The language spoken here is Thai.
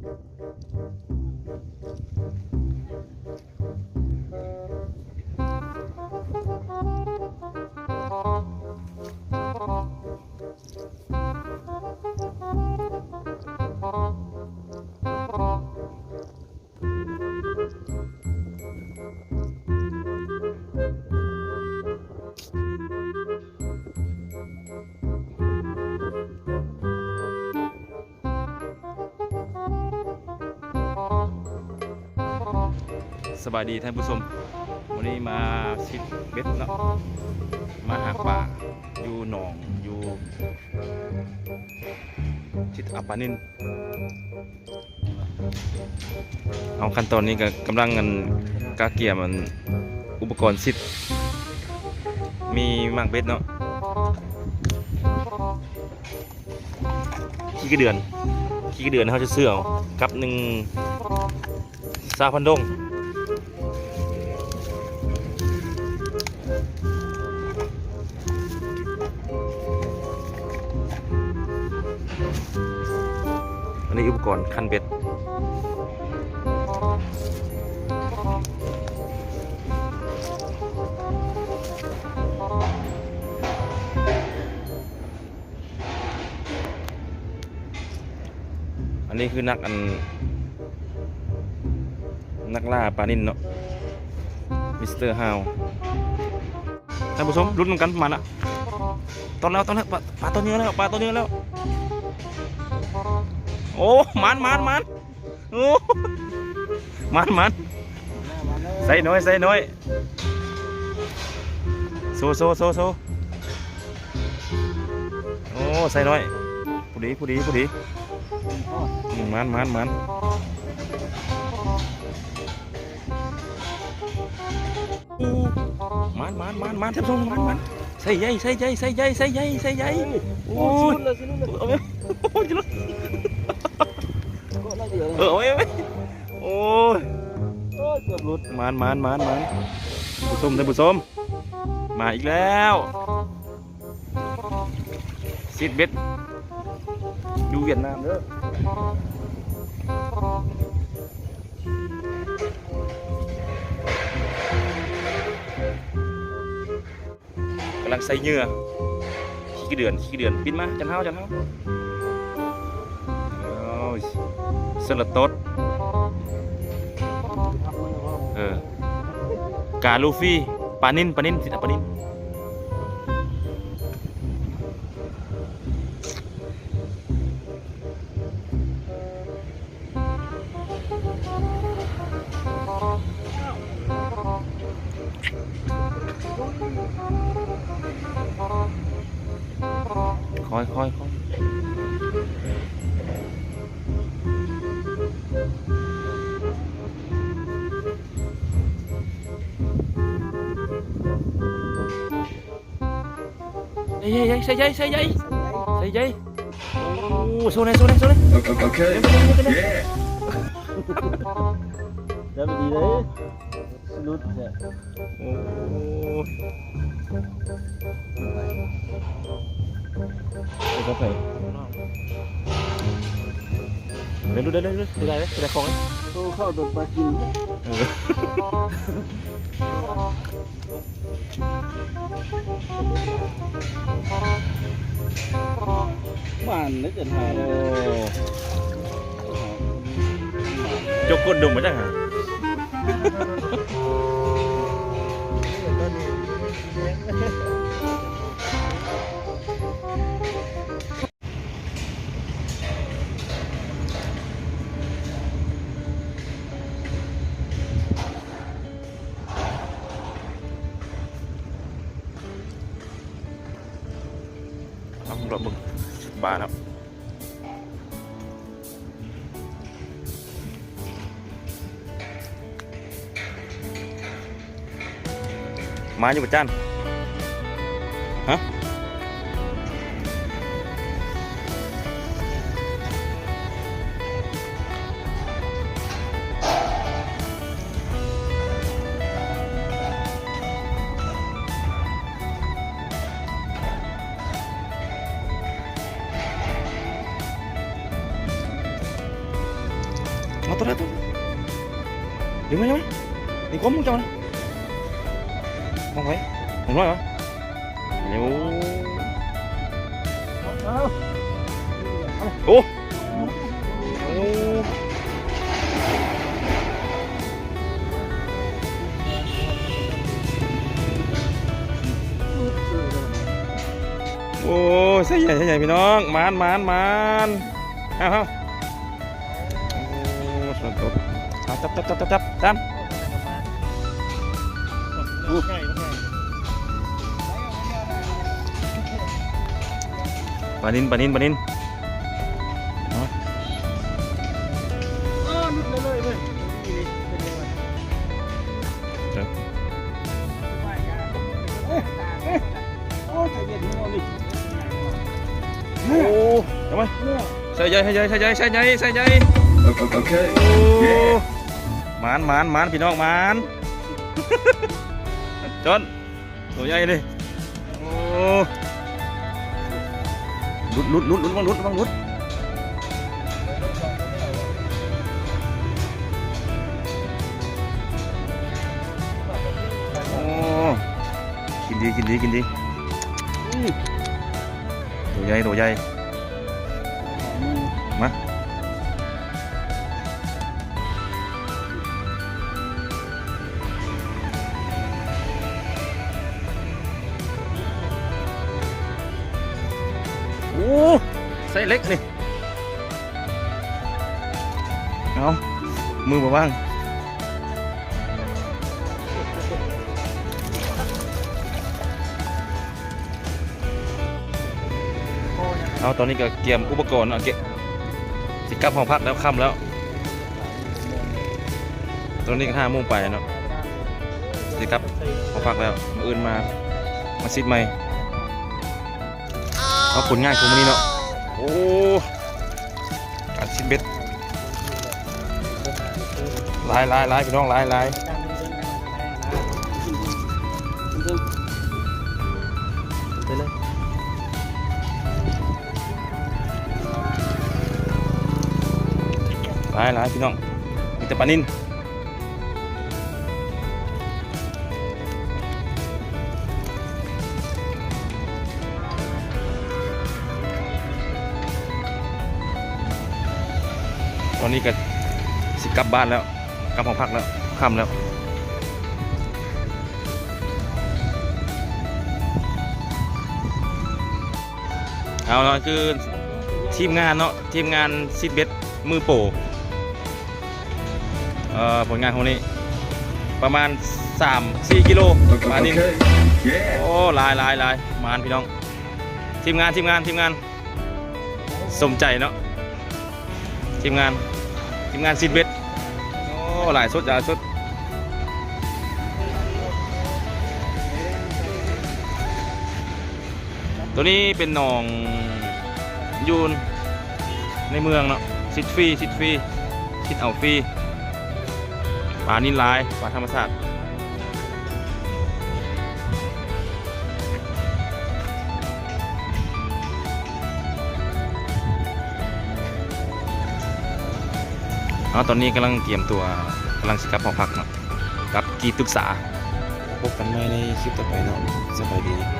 Thank you. สบายดีท่านผู้ชมวันนี้มาชิดเบ็ดเนาะมาหาป่าอยู่หนองอยู่ชิดอัปปานินเอาขั้นตอนนี้ก็กำลังกันกาเกียมันอุปกรณ์ซิด มีมากเบ็ดเนาะขี้กระเดือนขี้กระเดือนเขาจะเสื้อเอากับหนึ่งซาพันดง ในอุปกรณ์คันเบ็ดอันนี้คือนักอัน นักล่าปลานินเนาะมิสเตอร์ฮาวท่านผู้ชมรุ้นกันประมาณนะตอนแล้วตอนแล้วปลาปลาตัวเนื้อแล้วปลาตัวเนื้อแล้ว โอ้มันมันมันโอ้มันมันใส่น้อยใส่น้อยโซโซโซโซโอ้ใส่น้อยผู้ดีผู้ดีผู้ดีอืมมันมันมันโอ้มันมันมันมันท่านผู้ชมมันมันใส่ใหญ่ใส่ใหญ่ใส่ใหญ่ใส่ใหญ่ใส่ใหญ่โอ้ยเอาไปโอ้ยจะลด เออเอาไว้เอาไว้โอ้ยเกือบหลุดมานมานมานมานผู้ชมท่านผู้ชมมาอีกแล้วซิดเบ็ดดูเวียดนามเด้อกำลังใส่เหงื่อขี้กระเดือนขี้กระเดือนปินมาจันเท้าจันเท้าโอ้ย สลัดตดเออกาลูฟี่ปานินปานินสิปานินคอยคอยคอย ใส่ใหญ่ใส่ใหญ่ใส่ใหญ่ใส่ใหญ่โอ้โซนไหน เดี๋ยวดี๋ยวไปเดี๋ยวไป Yeah. แล้วเลยหลุดเนี่ยโอ้ไปกับใครเดี๋ยดูได้ได้ได้ได้ได้ได้ของโตเข้าโดนปลากินเออมันนึกกันหาโอ้จกกดดุมมาจังฮะ ทำรถบึงบาทครับมาอยู่ประจัน ตัวนั้นตัวเดี๋ยวไหมเดี๋ยวไหมนี่ก้มมึงจัง จับจับจับจับจับจับง่ายง่ายปานินปานินปานินเลยเลยเว้ยยังไงครับโอ้ใจเย็นหัวดิโอ้ทำไมเนี่ยใส่ใหญ่ใส่ใหญ่ใส่ใหญ่ใส่ใหญ่ใส่ใหญ่โอ้ มานมานมานพี่น้องมานจนตัวใหญ่เลยโอ้ลุดลุดลุดลุดบังลุดบังลุดโอ้กินดีกินดีกินดีตัวใหญ่ตัวใหญ่ โอ้ไซส์เล็กนี่เอามือมาบ้างเอาตอนนี้ก็เตรียมอุปกรณ์เอาเก็บสิกลับห้องพักแล้วค่ำแล้ว ตอนนี้ก็ห้าโมงไปเนาะสิกลับห้องพักแล้วมาออื่นมามาซิดใหม่ เอาผลง่านขอมันนี้เนาะโอ้การชิดเบ็ดลายลายลายพี่น้องลายลายไปเลยลายลายพี่น้องมีแต่ปลานิน อนนี้ก็สิกลับบ้านแล้วกลับห้องพักแล้วค่ำแล้วเอาละคือทีมงานเนาะทีมงานซิดเบ็ดมือโปรเอ่อผลงานของนี้ ประมาณ 3-4 กิโลมานิน Okay. Yeah. โอ้หลายหลายหลายมานพี่น้อง ทีมงานทีมงานทีมงานสมใจเนาะทีมงานที มงานซิดเบสโอ้หลายชุดหลายชุดตัวนี้เป็นหนองยูนในเมืองเนาะซิดฟรีซิดฟรีซิดเอาฟรีปลานินลายปลาธรรมชาติาตอนนี้กำลังเตรียมตัวกำลังสิกลับหอพักเนาะกับกีตึกษาพบกันใหม่ในคลิปต่อไปเนาะสบายดี